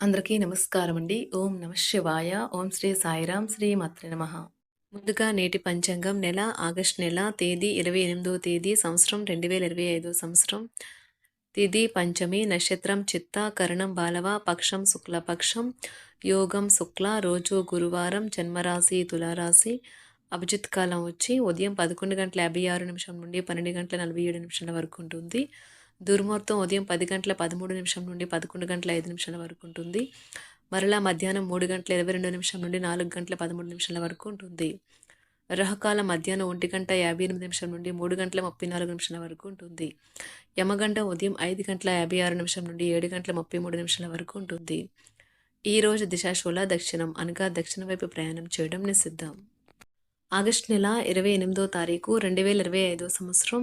అందరికీ నమస్కారం అండి. ఓం నమ శివాయ. ఓం శ్రీ సాయిరాం శ్రీ మాత్ర నమ. ముందుగా నేటి పంచాంగం నెల ఆగస్ట్ నెల తేదీ ఇరవై ఎనిమిదో తేదీ సంవత్సరం రెండు వేల ఇరవై ఐదో సంవత్సరం. తిథి పంచమి నక్షత్రం చిత్త కరణం బాలవ పక్షం శుక్లపక్షం యోగం శుక్ల రోజు గురువారం జన్మరాశి తులారాశి. అభిజిత్ కాలం వచ్చి ఉదయం పదకొండు గంటల యాభై ఆరు నిమిషం నుండి పన్నెండు గంటల నలభై ఏడు నిమిషాల వరకు ఉంటుంది. దుర్ముహూర్తం ఉదయం పది గంటల పదమూడు నిమిషం నుండి పదకొండు గంటల ఐదు నిమిషాల వరకు ఉంటుంది. మరలా మధ్యాహ్నం మూడు గంటల ఇరవై రెండు నిమిషం నుండి నాలుగు గంటల పదమూడు నిమిషాల వరకు ఉంటుంది. రహకాల మధ్యాహ్నం ఒంటి గంట యాభై ఎనిమిది నిమిషం నుండి మూడు గంటల ముప్పై నాలుగు నిమిషాల వరకు ఉంటుంది. యమగంట ఉదయం ఐదు గంటల యాభై ఆరు నిమిషం నుండి ఏడు గంటల ముప్పై మూడు నిమిషాల వరకు ఉంటుంది. ఈ రోజు దిశాశూల దక్షిణం అనగా దక్షిణ వైపు ప్రయాణం చేయడం నిషిద్ధం. ఆగస్టు నెల ఇరవై ఎనిమిదో తారీఖు రెండు వేల ఇరవై ఐదో సంవత్సరం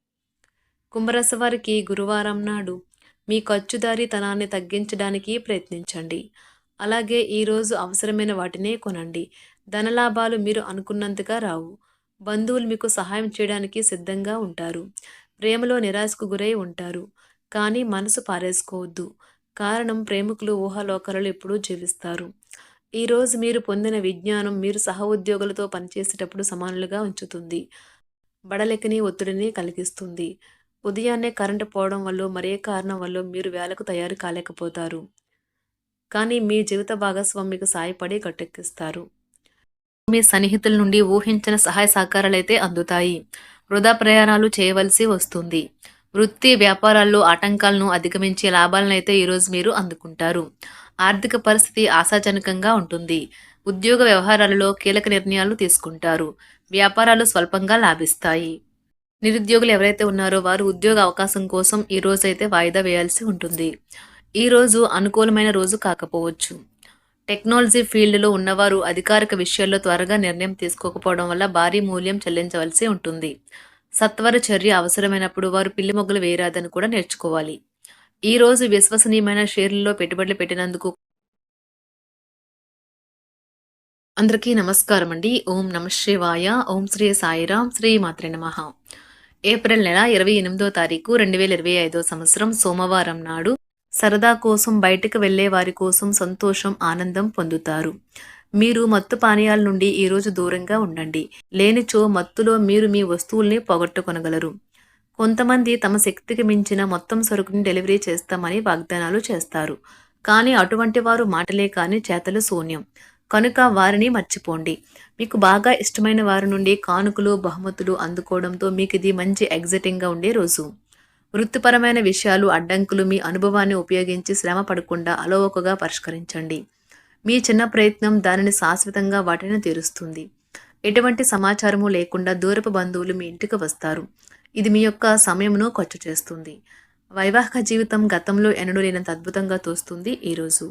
కుంభరాశి వారికి గురువారం నాడు మీ ఖర్చుదారీతనాన్ని తగ్గించడానికి ప్రయత్నించండి. అలాగే ఈరోజు అవసరమైన వాటినే కొనండి. ధనలాభాలు మీరు అనుకున్నంతగా రావు. బంధువులు మీకు సహాయం చేయడానికి సిద్ధంగా ఉంటారు. ప్రేమలో నిరాశకు గురై ఉంటారు. కానీ మనసు పారేసుకోవద్దు. కారణం ప్రేమికులు ఊహాలోకాలలో ఎప్పుడూ జీవిస్తారు. ఈరోజు మీరు పొందిన విజ్ఞానం మీరు సహ ఉద్యోగులతో పనిచేసేటప్పుడు సమానులుగా ఉంచుతుంది. బడలెక్కని ఒత్తిడిని కలిగిస్తుంది. ఉదయాన్నే కరెంటు పోవడం వల్ల మరే కారణం వల్ల మీరు వేలకు తయారు కాలేకపోతారు. కానీ మీ జీవిత భాగస్వామికి సాయపడి గట్టెక్కిస్తారు మీ సన్నిహితుల నుండి ఊహించిన సహాయ సహకారాలైతే అందుతాయి. వృధా ప్రయాణాలు చేయవలసి వస్తుంది. వృత్తి వ్యాపారాల్లో ఆటంకాలను అధిగమించే లాభాలను అయితే ఈరోజు మీరు అందుకుంటారు. ఆర్థిక పరిస్థితి ఆశాజనకంగా ఉంటుంది. ఉద్యోగ వ్యవహారాలలో కీలక నిర్ణయాలు తీసుకుంటారు. వ్యాపారాలు స్వల్పంగా లాభిస్తాయి. నిరుద్యోగులు ఎవరైతే ఉన్నారో వారు ఉద్యోగ అవకాశం కోసం ఈ రోజు అయితే వాయిదా వేయాల్సి ఉంటుంది. ఈ రోజు అనుకూలమైన రోజు కాకపోవచ్చు. టెక్నాలజీ ఫీల్డ్లో ఉన్నవారు అధికారిక విషయాల్లో త్వరగా నిర్ణయం తీసుకోకపోవడం వల్ల భారీ మూల్యం చెల్లించవలసి ఉంటుంది. సత్వర చర్య అవసరమైనప్పుడు వారు పిల్లి మొగ్గలు వేయరాదని కూడా నేర్చుకోవాలి. ఈ రోజు విశ్వసనీయమైన షేర్లలో పెట్టుబడులు పెట్టినందుకు అందరికీ నమస్కారం అండి ఓం నమ శివాయ ఓం శ్రీ సాయిరాం. శ్రీ మాత్రే నమః. ఏప్రిల్ నెల ఇరవై ఎనిమిదో తారీఖు రెండు వేల ఇరవై ఐదో సంవత్సరం సోమవారం నాడు సరదా కోసం బయటకు వెళ్ళే వారి కోసం సంతోషం ఆనందం పొందుతారు. మీరు మత్తు పానీయాల నుండి ఈరోజు దూరంగా ఉండండి. లేనిచో మత్తులో మీరు మీ వస్తువుల్ని పొగట్టుకొనగలరు. కొంతమంది తమ శక్తికి మించిన మొత్తం సరుకుని డెలివరీ చేస్తామని వాగ్దానాలు చేస్తారు. కానీ అటువంటి వారు మాటలే కానీ చేతలు శూన్యం. కనుక వారిని మర్చిపోండి. మీకు బాగా ఇష్టమైన వారి నుండి కానుకలు బహుమతులు అందుకోవడంతో మీకు ఇది మంచి ఎగ్జైటింగ్గా ఉండే రోజు. వృత్తిపరమైన విషయాలు అడ్డంకులు మీ అనుభవాన్ని ఉపయోగించి శ్రమ పడకుండా అలవోకగా పరిష్కరించండి. మీ చిన్న ప్రయత్నం దానిని శాశ్వతంగా వాటిని తీరుస్తుంది. ఎటువంటి సమాచారము లేకుండా దూరపు బంధువులు మీ ఇంటికి వస్తారు. ఇది మీ యొక్క సమయమును ఖర్చు చేస్తుంది. వైవాహిక జీవితం గతంలో ఎన్నడూ లేనంత అద్భుతంగా తోస్తుంది ఈరోజు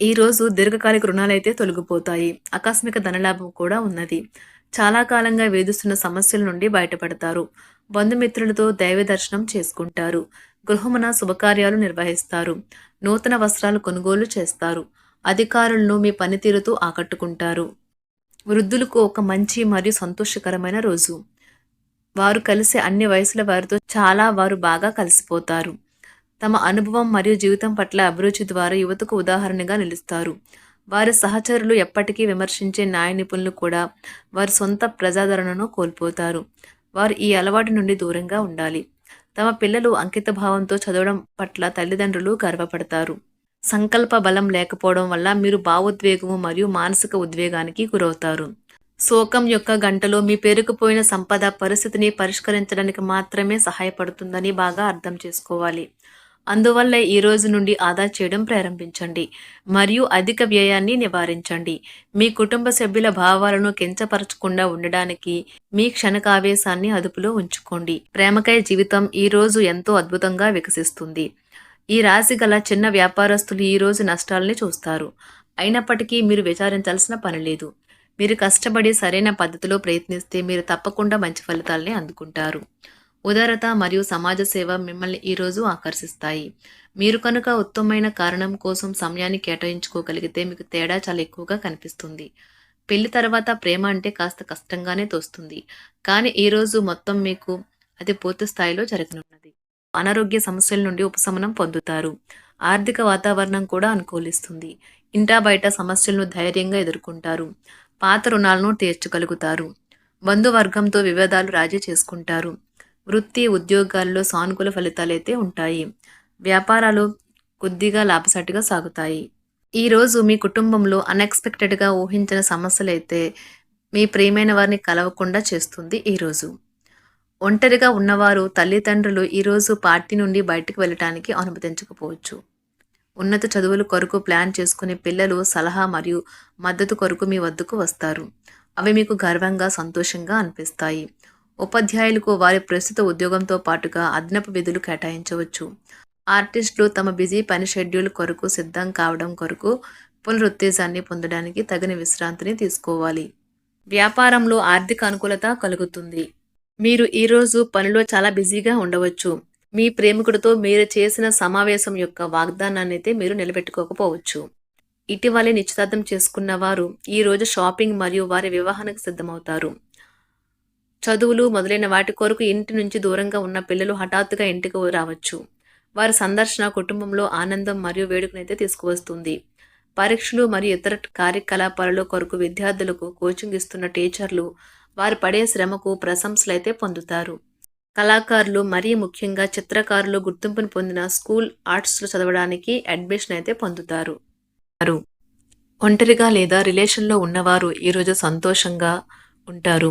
ఈ రోజు దీర్ఘకాలిక రుణాలైతే తొలగిపోతాయి. ఆకస్మిక ధనలాభం కూడా ఉన్నది. చాలా కాలంగా వేధిస్తున్న సమస్యల నుండి బయటపడతారు. బంధుమిత్రులతో దైవ దర్శనం చేసుకుంటారు. గృహమున శుభకార్యాలు నిర్వహిస్తారు. నూతన వస్త్రాలు కొనుగోలు చేస్తారు. అధికారులను మీ పనితీరుతో ఆకట్టుకుంటారు. వృద్ధులకు ఒక మంచి మరియు సంతోషకరమైన రోజు. వారు కలిసే అన్ని వయసుల వారితో చాలా వారు బాగా కలిసిపోతారు. తమ అనుభవం మరియు జీవితం పట్ల అభిరుచి ద్వారా యువతకు ఉదాహరణగా నిలుస్తారు. వారి సహచరులు ఎప్పటికీ విమర్శించే న్యాయ నిపుణులు కూడా వారి సొంత ప్రజాదరణను కోల్పోతారు. వారు ఈ అలవాటు నుండి దూరంగా ఉండాలి. తమ పిల్లలు అంకిత భావంతో చదవడం పట్ల తల్లిదండ్రులు గర్వపడతారు. సంకల్ప బలం లేకపోవడం వల్ల మీరు భావోద్వేగము మరియు మానసిక ఉద్వేగానికి గురవుతారు. శోకం యొక్క గంటలో మీ పేరుకుపోయిన సంపద పరిస్థితిని పరిష్కరించడానికి మాత్రమే సహాయపడుతుందని బాగా అర్థం చేసుకోవాలి. అందువల్ల ఈ రోజు నుండి ఆదా చేయడం ప్రారంభించండి మరియు అధిక వ్యయాన్ని నివారించండి. మీ కుటుంబ సభ్యుల భావాలను కించపరచకుండా ఉండడానికి మీ క్షణకావేశాన్ని అదుపులో ఉంచుకోండి. ప్రేమకై జీవితం ఈ రోజు ఎంతో అద్భుతంగా వికసిస్తుంది. ఈ రాశి గల చిన్న వ్యాపారస్తులు ఈ రోజు నష్టాలని చూస్తారు. అయినప్పటికీ మీరు విచారించాల్సిన పని లేదు. మీరు కష్టపడి సరైన పద్ధతిలో ప్రయత్నిస్తే మీరు తప్పకుండా మంచి ఫలితాలని అందుకుంటారు. ఉదారత మరియు సమాజ సేవ మిమ్మల్ని ఈరోజు ఆకర్షిస్తాయి. మీరు కనుక ఉత్తమమైన కారణం కోసం సమయాన్ని కేటాయించుకోగలిగితే మీకు తేడా చాలా ఎక్కువగా కనిపిస్తుంది. పెళ్ళి తర్వాత ప్రేమ అంటే కాస్త కష్టంగానే తోస్తుంది. కానీ ఈరోజు మొత్తం మీకు అది పూర్తి స్థాయిలో జరగనున్నది. అనారోగ్య సమస్యల నుండి ఉపశమనం పొందుతారు. ఆర్థిక వాతావరణం కూడా అనుకూలిస్తుంది. ఇంటా బయట సమస్యలను ధైర్యంగా ఎదుర్కొంటారు. పాత రుణాలను తీర్చగలుగుతారు. బంధువర్గంతో వివాదాలు రాజీ చేసుకుంటారు. వృత్తి ఉద్యోగాల్లో సానుకూల ఫలితాలైతే ఉంటాయి. వ్యాపారాలు కొద్దిగా లాభసాటిగా సాగుతాయి. ఈరోజు మీ కుటుంబంలో అన్ఎక్స్పెక్టెడ్గా ఊహించిన సమస్యలైతే మీ ప్రియమైన వారిని కలవకుండా చేస్తుంది ఈరోజు ఒంటరిగా ఉన్నవారు తల్లిదండ్రులు ఈరోజు పార్టీ నుండి బయటకు వెళ్ళటానికి అనుమతించకపోవచ్చు. ఉన్నత చదువుల కొరకు ప్లాన్ చేసుకునే పిల్లలు సలహా మరియు మద్దతు కొరకు మీ వద్దకు వస్తారు. అవి మీకు గర్వంగా సంతోషంగా అనిపిస్తాయి. ఉపాధ్యాయులకు వారి ప్రస్తుత ఉద్యోగంతో పాటుగా అదనపు విధులు కేటాయించవచ్చు. ఆర్టిస్టులు తమ బిజీ పని షెడ్యూల్ కొరకు సిద్ధం కావడం కొరకు పునరుత్తేజాన్ని పొందడానికి తగిన విశ్రాంతిని తీసుకోవాలి. వ్యాపారంలో ఆర్థిక అనుకూలత కలుగుతుంది. మీరు ఈరోజు పనిలో చాలా బిజీగా ఉండవచ్చు. మీ ప్రేమికుడితో మీరు చేసిన సమావేశం యొక్క వాగ్దానాన్ని అయితే మీరు నిలబెట్టుకోకపోవచ్చు. ఇటీవలే నిశ్చితార్థం చేసుకున్న వారు ఈరోజు షాపింగ్ మరియు వారి వివాహానికి సిద్ధమవుతారు. చదువులు మొదలైన వాటి కొరకు ఇంటి నుంచి దూరంగా ఉన్న పిల్లలు హఠాత్తుగా ఇంటికి రావచ్చు. వారి సందర్శన కుటుంబంలో ఆనందం మరియు వేడుకనైతే తీసుకువస్తుంది. పరీక్షలు మరియు ఇతర కార్యకలాపాలలో కొరకు విద్యార్థులకు కోచింగ్ ఇస్తున్న టీచర్లు వారు పడే శ్రమకు ప్రశంసలు అయితే పొందుతారు. కళాకారులు మరీ ముఖ్యంగా చిత్రకారులు గుర్తింపును పొందిన స్కూల్ ఆర్ట్స్లో చదవడానికి అడ్మిషన్ అయితే పొందుతారు. ఒంటరిగా లేదా రిలేషన్లో ఉన్నవారు ఈరోజు సంతోషంగా ఉంటారు.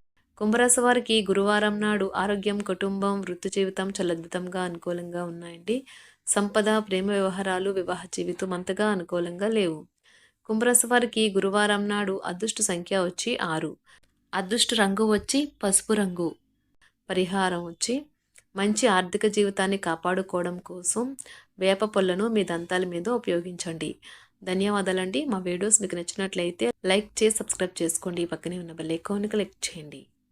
కుంభరాశి వారికి గురువారం నాడు ఆరోగ్యం కుటుంబం వృత్తి జీవితం చాలా అనుకూలంగా ఉన్నాయండి. సంపద ప్రేమ వ్యవహారాలు వివాహ జీవితం అంతగా అనుకూలంగా లేవు. కుంభరాశి వారికి గురువారం నాడు అదృష్ట సంఖ్య వచ్చి ఆరు. అదృష్ట రంగు వచ్చి పసుపు రంగు. పరిహారం వచ్చి మంచి ఆర్థిక జీవితాన్ని కాపాడుకోవడం కోసం వేప పొలను మీ దంతాల మీద ఉపయోగించండి. ధన్యవాదాలండి. మా వీడియోస్ మీకు నచ్చినట్లయితే లైక్ చేసి సబ్స్క్రైబ్ చేసుకోండి. పక్కనే ఉన్న బెల్ ఐకాన్ క్లిక్ చేయండి.